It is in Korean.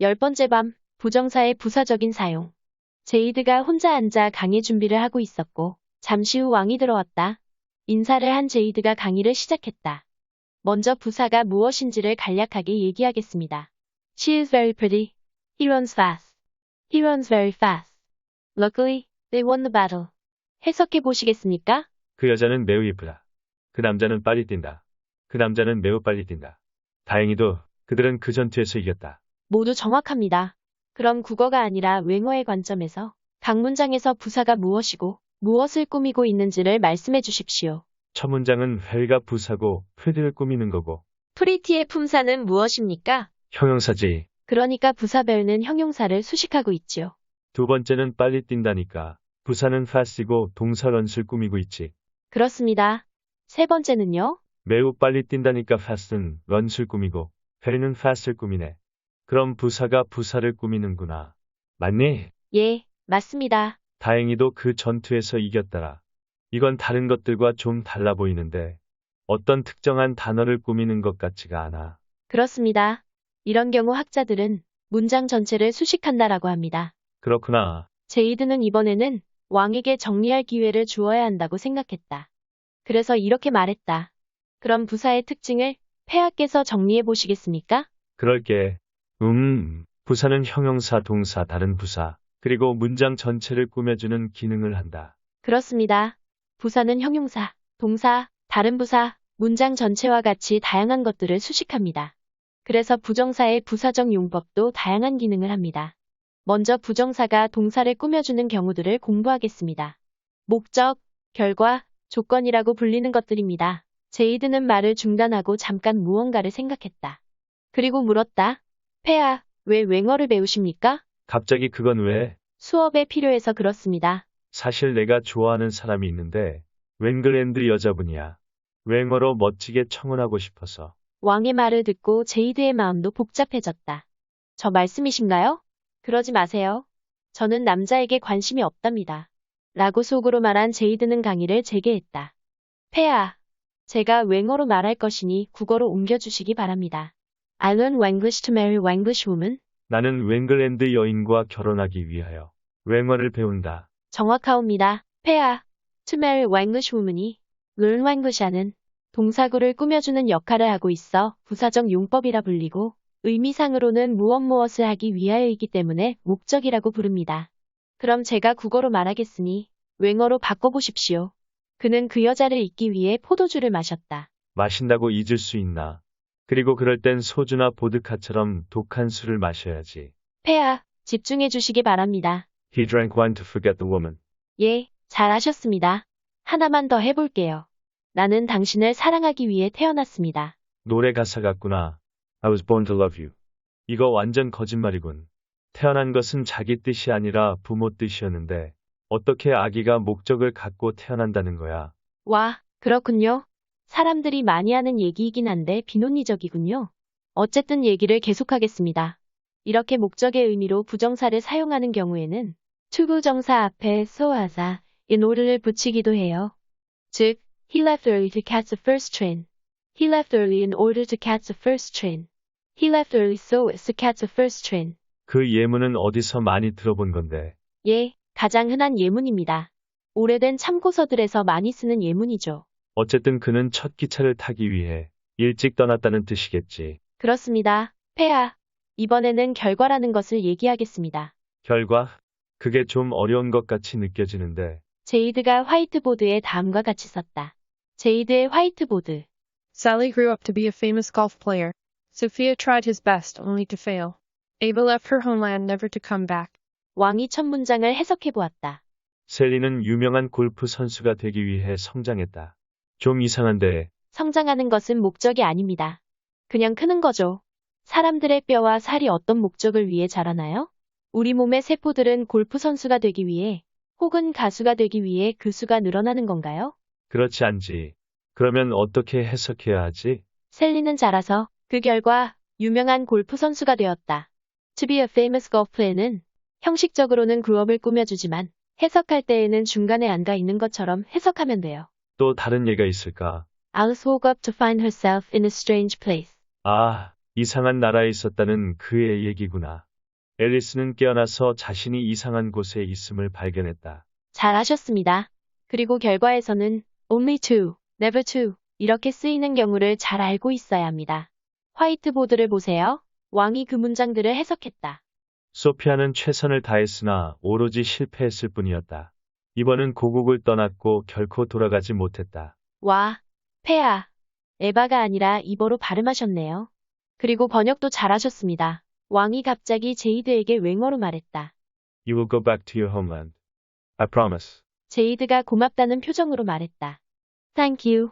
열 번째 밤, 부정사의 부사적인 사용. 제이드가 혼자 앉아 강의 준비를 하고 있었고, 잠시 후 왕이 들어왔다. 인사를 한 제이드가 강의를 시작했다. 먼저 부사가 무엇인지를 간략하게 얘기하겠습니다. She is very pretty. He runs fast. He runs very fast. Luckily, they won the battle. 해석해 보시겠습니까? 그 여자는 매우 예쁘다. 그 남자는 빨리 뛴다. 그 남자는 매우 빨리 뛴다. 다행히도 그들은 그 전투에서 이겼다. 모두 정확합니다. 그럼 국어가 아니라 외모의 관점에서 각 문장에서 부사가 무엇이고 무엇을 꾸미고 있는지를 말씀해 주십시오. 첫 문장은 회가 부사고 프레드를 꾸미는 거고 프리티의 품사는 무엇입니까? 형용사지. 그러니까 부사별는 형용사를 수식하고 있지요. 두 번째는 빨리 뛴다니까 부사는 fast이고 동사 런스를 꾸미고 있지. 그렇습니다. 세 번째는요? 매우 빨리 뛴다니까 fast는 런스를 꾸미고 페리는 fast를 꾸미네. 그럼 부사가 부사를 꾸미는구나. 맞니? 예, 맞습니다. 다행히도 그 전투에서 이겼더라. 이건 다른 것들과 좀 달라 보이는데 어떤 특정한 단어를 꾸미는 것 같지가 않아. 그렇습니다. 이런 경우 학자들은 문장 전체를 수식한다라고 합니다. 그렇구나. 제이드는 이번에는 왕에게 정리할 기회를 주어야 한다고 생각했다. 그래서 이렇게 말했다. 그럼 부사의 특징을 폐하께서 정리해 보시겠습니까? 그럴게. 음, 부사는 형용사, 동사, 다른 부사, 그리고 문장 전체를 꾸며주는 기능을 한다. 그렇습니다. 부사는 형용사, 동사, 다른 부사, 문장 전체와 같이 다양한 것들을 수식합니다. 그래서 부정사의 부사적 용법도 다양한 기능을 합니다. 먼저 부정사가 동사를 꾸며주는 경우들을 공부하겠습니다. 목적, 결과, 조건이라고 불리는 것들입니다. 제이드는 말을 중단하고 잠깐 무언가를 생각했다. 그리고 물었다. 폐하, 왜 웽어를 배우십니까? 갑자기 그건 왜? 수업에 필요해서 그렇습니다. 사실 내가 좋아하는 사람이 있는데, 웬글랜드 여자분이야. 웽어로 멋지게 청혼하고 싶어서. 왕의 말을 듣고 제이드의 마음도 복잡해졌다. 저 말씀이신가요? 그러지 마세요. 저는 남자에게 관심이 없답니다. 라고 속으로 말한 제이드는 강의를 재개했다. 폐하, 제가 웽어로 말할 것이니 국어로 옮겨주시기 바랍니다. I learn Wanglish to marry Wanglish woman. 나는 웬글랜드 여인과 결혼하기 위하여 웽어를 배운다. 정확하옵니다. 폐하, to marry Wanglish woman이 learn Wanglish하는 동사구를 꾸며주는 역할을 하고 있어 부사적 용법이라 불리고 의미상으로는 무엇 무엇을 하기 위하여이기 때문에 목적이라고 부릅니다. 그럼 제가 국어로 말하겠으니 웽어로 바꿔보십시오. 그는 그 여자를 잊기 위해 포도주를 마셨다. 마신다고 잊을 수 있나? 그리고 그럴 땐 소주나 보드카처럼 독한 술을 마셔야지. 폐하, 집중해 주시기 바랍니다. He drank wine to forget the woman. 예, 잘하셨습니다. 하나만 더 해볼게요. 나는 당신을 사랑하기 위해 태어났습니다. 노래 가사 같구나. I was born to love you. 이거 완전 거짓말이군. 태어난 것은 자기 뜻이 아니라 부모 뜻이었는데 어떻게 아기가 목적을 갖고 태어난다는 거야. 와, 그렇군요. 사람들이 많이 하는 얘기이긴 한데 비논리적이군요. 어쨌든 얘기를 계속하겠습니다. 이렇게 목적의 의미로 부정사를 사용하는 경우에는 투부정사 앞에 소하사 in order를 붙이기도 해요. 즉, he left early to catch the first train. He left early in order to catch the first train. He left early so as to catch the first train. 그 예문은 어디서 많이 들어본 건데. 예, 가장 흔한 예문입니다. 오래된 참고서들에서 많이 쓰는 예문이죠. 어쨌든 그는 첫 기차를 타기 위해 일찍 떠났다는 뜻이겠지. 그렇습니다. 폐하. 이번에는 결과라는 것을 얘기하겠습니다. 결과? 그게 좀 어려운 것 같이 느껴지는데. 제이드가 화이트보드에 다음과 같이 썼다. 제이드의 화이트보드. Sally grew up to be a famous golf player. Sophia tried his best only to fail. Ava left her homeland never to come back. 왕이 첫 문장을 해석해 보았다. 셀리는 유명한 골프 선수가 되기 위해 성장했다. 좀 이상한데 성장하는 것은 목적이 아닙니다. 그냥 크는 거죠. 사람들의 뼈와 살이 어떤 목적을 위해 자라나요? 우리 몸의 세포들은 골프 선수가 되기 위해 혹은 가수가 되기 위해 그 수가 늘어나는 건가요? 그렇지 않지. 그러면 어떻게 해석해야 하지? 셀리는 자라서 그 결과 유명한 골프 선수가 되었다. To be a famous golf player는 형식적으로는 그업을 꾸며주지만 해석할 때에는 중간에 안가 있는 것처럼 해석하면 돼요. 또 다른 예가 있을까? Alice woke up to find herself in a strange place. 아, 이상한 나라에 있었다는 그의 얘기구나. 앨리스는 깨어나서 자신이 이상한 곳에 있음을 발견했다. 잘하셨습니다. 그리고 결과에서는 only to, never to 이렇게 쓰이는 경우를 잘 알고 있어야 합니다. 화이트보드를 보세요. 왕이 그 문장들을 해석했다. 소피아는 최선을 다했으나 오로지 실패했을 뿐이었다. 이번은 고국을 떠났고 결코 돌아가지 못했다. 와, 페아. 에바가 아니라 이버로 발음하셨네요. 그리고 번역도 잘하셨습니다. 왕이 갑자기 제이드에게 웽어로 말했다. You will go back to your homeland. I promise. 제이드가 고맙다는 표정으로 말했다. Thank you.